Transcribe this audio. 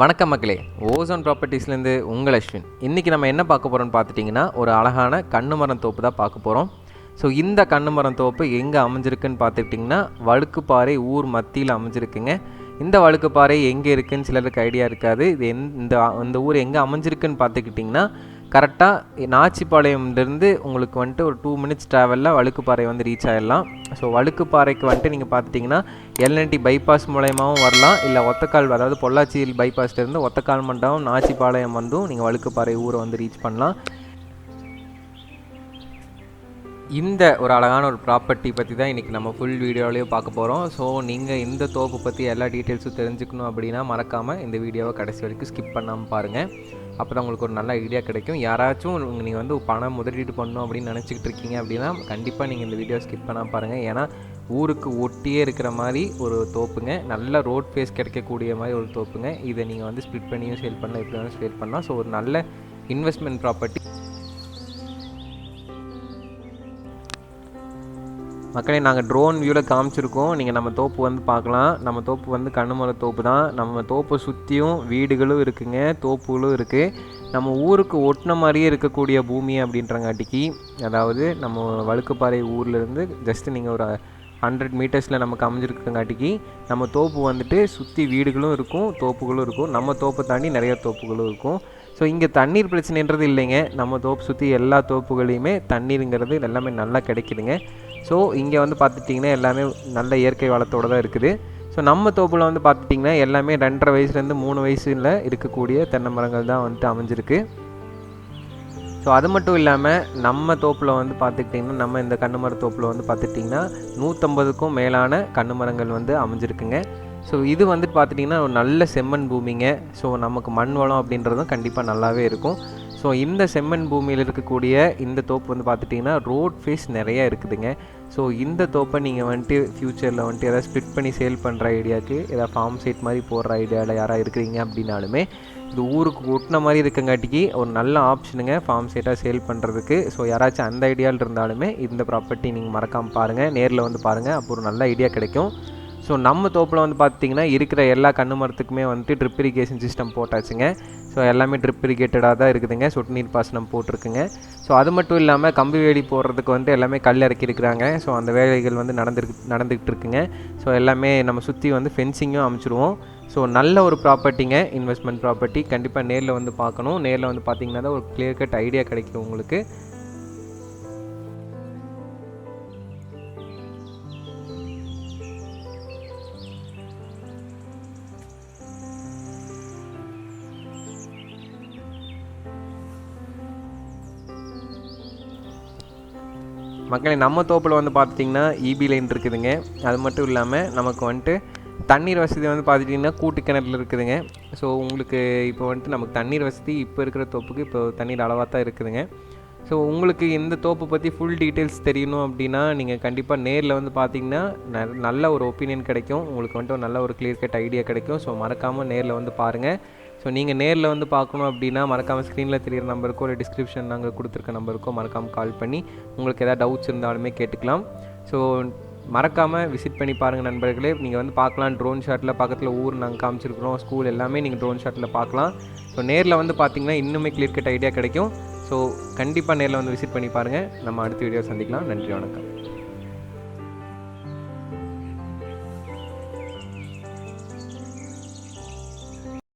வணக்கம் மக்களே. ஓசோன் ப்ராப்பர்ட்டிஸ்லேருந்து உங்கள் அஸ்வின். இன்றைக்கி நம்ம என்ன பார்க்க போகிறோம்னு பார்த்துட்டிங்கன்னா ஒரு அழகான கண்ணு மரம் தோப்பு தான் பார்க்க போகிறோம் ஸோ இந்த கண்ணு மரம் தோப்பு எங்கே அமைஞ்சிருக்குன்னு பார்த்துக்கிட்டிங்கன்னா வழுக்குப்பாறை ஊர் மத்தியில் அமைஞ்சிருக்குங்க. இந்த வழுக்குப்பாறை எங்கே இருக்குதுன்னு சிலருக்கு ஐடியா இருக்காது. இது எந் இந்த இந்த ஊர் எங்கே அமைஞ்சிருக்குன்னு பார்த்துக்கிட்டிங்கன்னா கரெக்டாக நாச்சிப்பாளையம்லேருந்து உங்களுக்கு வந்துட்டு ஒரு டூ மினிட்ஸ் ட்ராவலில் வழுக்குப்பாறை வந்து ரீச் ஆகிடலாம் ஸோ வழுக்குப்பாறைக்கு வந்துட்டு நீங்கள் பார்த்துட்டிங்கன்னா எல்என்டி பைபாஸ் மூலயமாவும் வரலாம். இல்லை ஒத்தக்கால் அதாவது பொள்ளாச்சியில் பைபாஸ்லேருந்து ஒத்தக்கால் மண்டபம் நாச்சிப்பாளையம் வந்தும் நீங்கள் வழுக்குப்பாறை ஊரை வந்து ரீச் பண்ணலாம். இந்த ஒரு அழகான ஒரு ப்ராப்பர்ட்டி பற்றி தான் இன்றைக்கி நம்ம ஃபுல் வீடியோவிலையும் பார்க்க போகிறோம் ஸோ நீங்கள் இந்த தோப்பு பற்றி எல்லா டீட்டெயில்ஸும் தெரிஞ்சுக்கணும் அப்படின்னா மறக்காமல் இந்த வீடியோவை கடைசி வரைக்கும் ஸ்கிப் பண்ணாமல் பாருங்கள் அப்போ தான் உங்களுக்கு ஒரு நல்ல ஐடியா கிடைக்கும். யாராச்சும் நீங்கள் வந்து பணம் முதலீடு பண்ணணும் அப்படின்னு நினச்சிக்கிட்டு இருக்கீங்க அப்படின்னா கண்டிப்பாக நீங்கள் இந்த வீடியோ ஸ்கிப் பண்ணால் பாருங்கள் ஏன்னா ஊருக்கு ஒட்டியே இருக்கிற மாதிரி ஒரு தோப்புங்க. நல்ல ரோட் ஃபேஸ் கிடைக்கக்கூடிய மாதிரி ஒரு தோப்புங்க. இதை நீங்கள் வந்து ஸ்ப்ளிட் பண்ணியும் சேல் பண்ணலாம். எப்படி வேணாலும் சேல் பண்ணலாம். ஸோ ஒரு நல்ல இன்வெஸ்ட்மெண்ட் ப்ராப்பர்ட்டி மக்களே நாங்கள் ட்ரோன் வியூவில் காமிச்சிருக்கோம். நீங்கள் நம்ம தோப்பு வந்து பார்க்கலாம். நம்ம தோப்பு வந்து கண்ணுமலை தோப்பு தான். நம்ம தோப்பை சுற்றியும் வீடுகளும் இருக்குங்க. தோப்புகளும் இருக்குது நம்ம ஊருக்கு ஒட்டின மாதிரியே இருக்கக்கூடிய பூமி அப்படின்றங்காட்டிக்கு அதாவது நம்ம வழுக்குப்பாறை ஊர்லேருந்து ஜஸ்ட் நீங்கள் ஒரு ஹண்ட்ரட் மீட்டர்ஸில் நமக்கு அமைஞ்சிருக்கங்காட்டிக்கு நம்ம தோப்பு வந்துட்டு சுற்றி வீடுகளும் இருக்கும் தோப்புகளும் இருக்கும். நம்ம தோப்பை தாண்டி நிறைய தோப்புகளும் இருக்கும். ஸோ இங்கே தண்ணீர் பிரச்சனைன்றது இல்லைங்க. நம்ம தோப்பு சுற்றி எல்லா தோப்புகளையுமே தண்ணீருங்கிறது எல்லாமே நல்லா கிடைக்குதுங்க. ஸோ இங்கே வந்து பார்த்துட்டிங்கன்னா எல்லாமே நல்ல இயற்கை வளத்தோடு தான் இருக்குது. ஸோ நம்ம தோப்பில் வந்து பார்த்துட்டிங்கன்னா எல்லாமே ரெண்டரை வயசுலேருந்து மூணு வயசில் இருக்கக்கூடிய தென்னை மரங்கள் தான் வந்துட்டு அமைஞ்சிருக்கு. ஸோ அது மட்டும் இல்லாமல் நம்ம தோப்பில் வந்து பார்த்துக்கிட்டிங்கன்னா நம்ம இந்த கண்ணு மர தோப்பில் வந்து பார்த்துக்கிட்டிங்கன்னா நூற்றம்பதுக்கும் மேலான கண்ணு மரங்கள் வந்து அமைஞ்சிருக்குங்க. ஸோ இது வந்துட்டு பார்த்துட்டிங்கன்னா ஒரு நல்ல செம்மண் பூமிங்க. ஸோ நமக்கு மண் வளம் அப்படின்றதும் கண்டிப்பாக நல்லாவே இருக்கும். ஸோ இந்த செம்மண் பூமியில் இருக்கக்கூடிய இந்த தோப்பு வந்து பார்த்துட்டிங்கன்னா ரோட் ஃபேஸ் நிறையா இருக்குதுங்க. ஸோ இந்த தோப்பை நீங்கள் வந்துட்டு ஃப்யூச்சரில் வந்துட்டு எதாவது ஸ்ப்ளிட் பண்ணி சேல் பண்ணுற ஐடியாவுக்கு எதாவது ஃபார்ம் சைட் மாதிரி போடுற ஐடியாவில் யாராவது இருக்கிறீங்க அப்படின்னாலுமே இது ஊருக்கு ஒட்டின மாதிரி இருக்கங்காட்டிக்கு ஒரு நல்ல ஆப்ஷனுங்க ஃபார்ம் சைட்டாக சேல் பண்ணுறதுக்கு ஸோ யாராச்சும் அந்த ஐடியாவில் இருந்தாலுமே இந்த ப்ராப்பர்ட்டி நீங்கள் மறக்காமல் பாருங்கள் நேரில் வந்து பாருங்கள் அப்போ ஒரு நல்ல ஐடியா கிடைக்கும். ஸோ நம்ம தோப்பில் வந்து பார்த்திங்கன்னா இருக்கிற எல்லா கண்ணு மரத்துக்குமே வந்துட்டு ட்ரிப் இரிகேஷன் சிஸ்டம் போட்டாச்சுங்க. ஸோ எல்லாமே ட்ரிப் இரிகேட்டடாக தான் இருக்குதுங்க. சொட்டு நீர் பாசனம் போட்டிருக்குங்க. ஸோ அது மட்டும் இல்லாமல் கம்பி வேலி போடுறதுக்கு வந்து எல்லாமே கல் இறக்கி இருக்கிறாங்க. ஸோ அந்த வேலைகள் வந்து நடந்துருக்கு நடந்துக்கிட்டு இருக்குங்க. ஸோ எல்லாமே நம்ம சுற்றி வந்து ஃபென்சிங்கும் அமைச்சிருவோம். ஸோ நல்ல ஒரு ப்ராப்பர்ட்டிங்க இன்வெஸ்ட்மெண்ட் ப்ராப்பர்ட்டி கண்டிப்பாக நேரில் வந்து பார்க்கணும். நேரில் வந்து பார்த்திங்கன்னா தான் ஒரு கிளியர் கட் ஐடியா கிடைக்கும் உங்களுக்கு. மக்களை நம்ம தோப்பில் வந்து பார்த்துட்டிங்கன்னா இபி லைன் இருக்குதுங்க. அது மட்டும் இல்லாமல் நமக்கு வந்துட்டு தண்ணீர் வசதி வந்து பார்த்துட்டிங்கன்னா கூட்டு கிணறுல இருக்குதுங்க. ஸோ உங்களுக்கு இப்போ வந்துட்டு நமக்கு தண்ணீர் வசதி இப்போ இருக்கிற தோப்புக்கு இப்போ தண்ணீர் அளவாக தான் இருக்குதுங்க. ஸோ உங்களுக்கு இந்த தோப்பை பற்றி ஃபுல் டீட்டெயில்ஸ் தெரியணும் அப்படின்னா நீங்கள் கண்டிப்பாக நேரில் வந்து பார்த்தீங்கன்னா நல்ல ஒரு ஒப்பீனியன் கிடைக்கும். உங்களுக்கு வந்துட்டு ஒரு நல்ல ஒரு கிளியர் கட் ஐடியா கிடைக்கும். ஸோ மறக்காமல் நேரில் வந்து பாருங்கள் ஸோ நீங்கள் நேரில் வந்து பார்க்கணும் அப்படின்னா மறக்காமல் ஸ்க்ரீனில் தெரியிற நம்பருக்கோ இல்லை டிஸ்கிரிப்ஷன் நாங்கள் கொடுத்துருக்க நம்பருக்கோ மறக்காமல் கால் பண்ணி உங்களுக்கு எதாவது டவுட்ஸ் இருந்தாலுமே கேட்டுக்கலாம். ஸோ மறக்காமல் விசிட் பண்ணி பாருங்கள் நண்பர்களே. நீங்கள் வந்து பார்க்கலாம் ட்ரோன் ஷாட்டில் பக்கத்தில் ஊர் நாங்கள் காமிச்சிருக்கிறோம் ஸ்கூல் எல்லாமே நீங்கள் ட்ரோன் ஷாட்டில் பார்க்கலாம். ஸோ நேரில் வந்து பார்த்தீங்கன்னா இன்னுமே கிளியர் கட் ஐடியா கிடைக்கும். ஸோ கண்டிப்பாக நேரில் வந்து விசிட் பண்ணி பாருங்கள் நம்ம அடுத்த வீடியோ சந்திக்கலாம். நன்றி வணக்கம்.